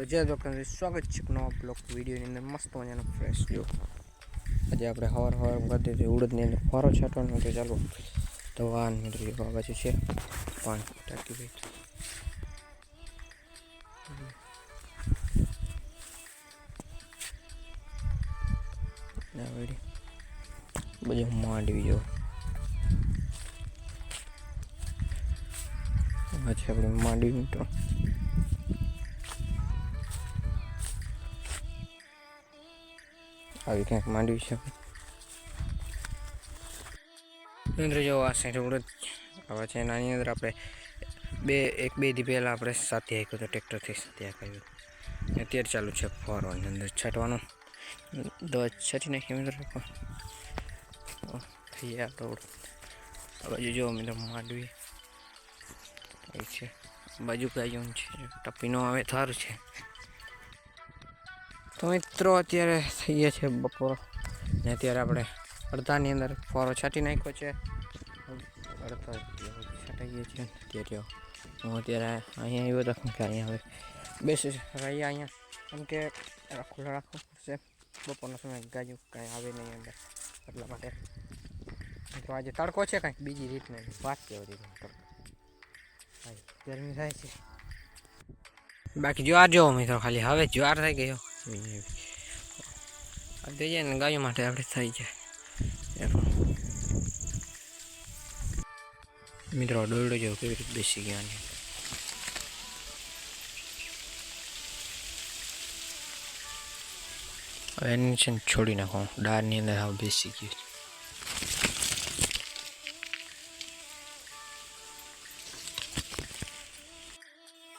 તો જય દોસ્તો સ્વાગત છે નવા બ્લોગ વિડીયોની અંદર. મસ્ત મજાનો ફ્રેશ જો આજે આપણે હવાર હવાર બધી ઉડદની અંદર ફારો છાંટવાનો તો ચાલો. તો વાન મિત્રો જો આ છે. પાણી ટાકી ભાઈ બધું માંડવી જો આ આપણી માંડવી મિત્રો આવી ક્યાંક માંડવી છે. મિત્ર જો આ સાઈડ હવે છે નાની અંદર આપણે બે, એક, બે દી પહેલાં આપણે સાથે આપ્યો તો ટ્રેક્ટરથી સાથે આપ્યું અત્યારે ચાલુ છે ફોરવાની અંદર છાંટવાનું. દવા છાંટી નાખી મિત્ર થઈ ગયા તો આ બાજુ જો મિત્ર માંડવી. એ છે. બાજુ ગાયું છે ટપીનો આવે થાર છે. તો મિત્રો, અત્યારે થઈએ છે બપોર. ને અત્યારે આપણે અડધાની અંદર ફોરો છાંટી નાખ્યો છે. અડધા છાંટાઈએ છીએ. અત્યારે હું અત્યારે અહીંયા આવ્યો હતો કે અહીંયા હવે બેસી રહ્યા અહીંયા. કેમ કે ખુલ્લા રાખવું પડશે. બપોરનો સમય ગાજુ કાંઈ આવે નહીં અંદર. એટલા માટે. તો આજે તડકો છે કાંઈક, બીજી રીતને. વાત બધી તડકો. ગરમી થાય છે. બાકી જ્વાર જોવો મિત્રો, ખાલી હવે જ્વાર થઈ ગયો. આ થઈ જાય ને ગાયો માટે આપણે થઈ જાય. મિત્રો, દોરડો જેવો કેવી રીતે બેસી ગયા હવે એને છે ને છોડી નાખો. ડાળની અંદર હવે બેસી ગયું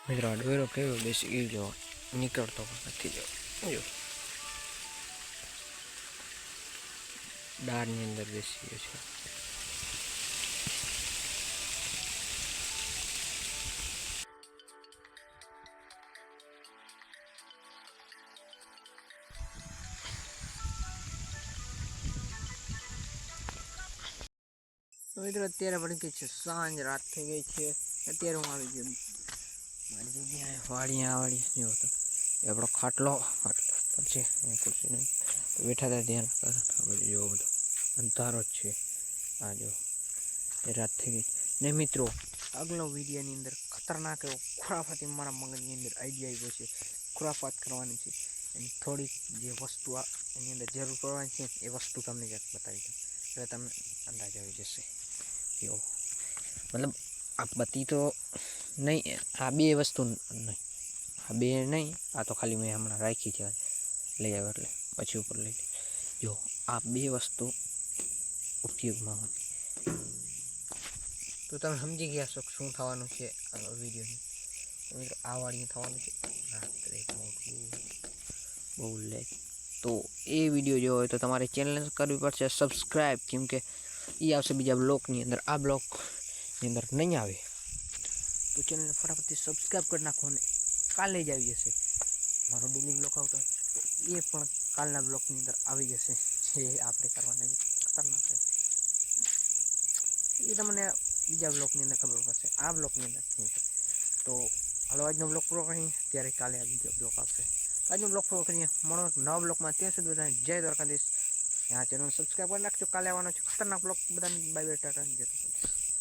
મિત્રો, આ ડોયરો કેવો બેસી ગયો નીકળતો નથી જો. જો ડાળની અંદર બેસી ગયો છે મિત્રો અત્યારે પડી ગઈ છે સાંજ રાત થઈ ગઈ છે અત્યારે હું આવી ગયો મારી જગ્યાએ વાળી આ વાળી જેવો હતો એ આપણો ખાટલો ખાટલો પર છે ખુરશી નહીં. બેઠા હતા ધ્યાન બધું જોવો બધો અંધારો જ છે. આ જો, એ રાત થઈ ગઈ. ને મિત્રો, આગલો વિડીયોની અંદર ખતરનાક એવો ખુરાફાતી મારા મગજની અંદર આઈડિયા આવ્યો છે. ખુરાફાત કરવાની છે. એની થોડીક જે વસ્તુ આ, એની અંદર જરૂર પડવાની છે, એ વસ્તુ તમને જરાક બતાવી દઉં. એટલે તમને અંદાજ આવી જશે. એવો મતલબ આ બધી તો નહીં, આ બે વસ્તુ નહીં. આ બે નહીં, આ તો ખાલી મેં હમણાં રાખી છે, લઈ આવ્યો એટલે પછી ઉપર લઈ લઈ. જો, આ બે વસ્તુ ઉપયોગમાં હોય. તો તમે સમજી ગયા છો કે શું થવાનું છે આ વિડીયોની? મિત્રો, આ વાળી થવાનું છે રાત્રે મોટું બહુ લે તો એ વીડિયો જો હોય તો તમારે ચેનલ કરવી પડશે સબસ્ક્રાઈબ કેમ કે એ આવશે બીજા બ્લોકની અંદર. આ બ્લોકની અંદર નહીં આવે. તો ચેનલને ફટાફટથી સબસ્ક્રાઈબ કરી નાખો અને કાલે જ આવી જશે. મારો ડેલી બ્લોક આવતો એ પણ કાલના બ્લોકની અંદર આવી જશે. જે આપણે કરવાના છે. ખતરનાક છે. એ તમને બીજા બ્લોકની અંદર ખબર પડશે. આ બ્લોકની અંદર નહીં. તો હાલો, આજનો બ્લોક પૂરો કરીએ. ત્યારે કાલે આ બીજો બ્લોક આવશે. આજનો બ્લોક પૂરો કરીએ. મળો નવા બ્લોકમાં. ત્યાં સુધી બધાને જય દ્વારકાધીશ. આ ચેનલ સબસ્ક્રાઈબ કરી નાખજો. કાલે આવવાનો છે ખતરનાક બ્લોક. બધાને બાય બાય ટાટા. જતો